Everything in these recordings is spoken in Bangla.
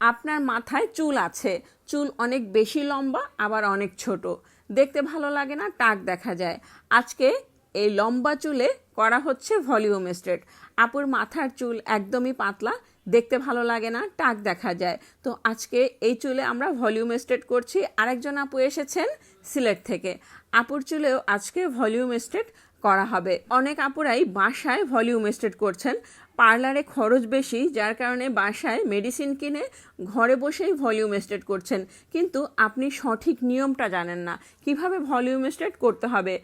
আপনার মাথায় চুল আছে। চুল অনেক বেশি লম্বা, আবার অনেক ছোট। দেখতে ভালো লাগে না, টাক দেখা যায়। আজকে এই লম্বা চুলে করা হচ্ছে ভলিউম স্ট্রেট। আপুর মাথার চুল একদমই পাতলা, দেখতে ভালো লাগে না, টাক দেখা যায়। তো আজকে এই চুলে আমরা ভলিউম স্ট্রেট করছি। আরেকজন আপু এসেছেন সিলেট থেকে। আপুর চুলেও আজকে ভলিউম স্ট্রেট করা হবে। অনেক আপুরাই বাসায় ভলিউম এস্টেট করছেন। পার্লারে খরচ বেশি, যার কারণে বাসায় মেডিসিন কিনে ঘরে বসেই ভলিউম এস্টেট করছেন। কিন্তু আপনি সঠিক নিয়মটা জানেন না। কীভাবে ভলিউম এস্টেট করতে হবে?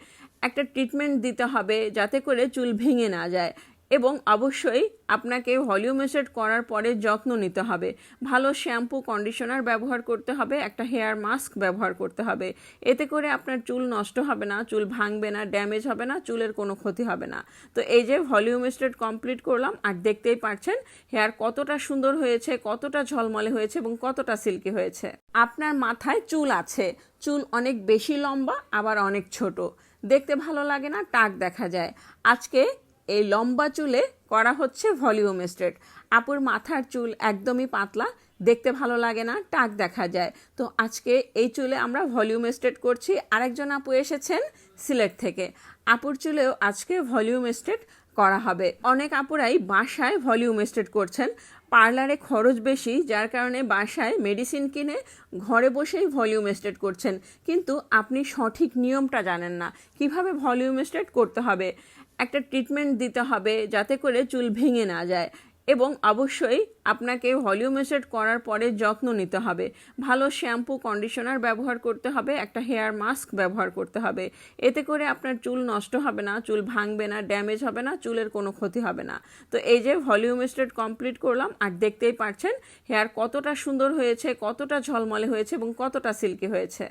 একটা ট্রিটমেন্ট দিতে হবে যাতে করে চুল ভেঙে না যায়। এবং অবশ্যই আপনাকে ভলিউম স্ট্রেট করার পরে যত্ন নিতে হবে। ভালো শ্যাম্পু, কন্ডিশনার ব্যবহার করতে হবে, একটা হেয়ার মাস্ক ব্যবহার করতে হবে। এতে করে আপনার চুল নষ্ট হবে না, চুল ভাঙবে না, ড্যামেজ হবে না, চুলের কোনো ক্ষতি হবে না। তো এই যে ভলিউম স্ট্রেট কমপ্লিট করলাম, আর দেখতেই পাচ্ছেন হেয়ার কতটা সুন্দর হয়েছে, কতটা ঝলমলে হয়েছে এবং কতটা সিল্কি হয়েছে। আপনার মাথায় চুল আছে। চুল অনেক বেশি লম্বা, আবার অনেক ছোট। দেখতে ভালো লাগে না, টাক দেখা যায়। আজকে এই লম্বা চুলে করা হচ্ছে ভলিউম স্ট্রেট। আপুর মাথার চুল একদমই পাতলা, দেখতে ভালো লাগে না, টাক দেখা যায়। তো আজকে এই চুলে আমরা ভলিউম স্ট্রেট করছি। আরেকজন আপু এসেছেন সিলেট থেকে। আপুর চুলেও আজকে ভলিউম স্ট্রেট করা হবে। অনেক আপুরাই বাসায় ভলিউম এস্টেট করছেন। পার্লারে খরচ বেশি, যার কারণে বাসায় মেডিসিন কিনে ঘরে বসেই ভলিউম এস্টেট করছেন। কিন্তু আপনি সঠিক নিয়মটা জানেন না। কীভাবে ভলিউম এস্টেট করতে হবে? একটা ট্রিটমেন্ট দিতে হবে যাতে করে চুল ভেঙে না যায়। এবং অবশ্যই আপনাকে ভলিউম স্ট্রেট করার পরে যত্ন নিতে হবে। ভালো শ্যাম্পু, কন্ডিশনার ব্যবহার করতে হবে, একটা হেয়ার মাস্ক ব্যবহার করতে হবে। এতে করে আপনার চুল নষ্ট হবে না, চুল ভাঙবে না, ড্যামেজ হবে না, চুলের কোনো ক্ষতি হবে না। তো এই যে ভলিউম স্ট্রেট কমপ্লিট করলাম, আর দেখতেই পারছেন হেয়ার কতটা সুন্দর হয়েছে, কতটা ঝলমলে হয়েছে এবং কতটা সিল্কি হয়েছে।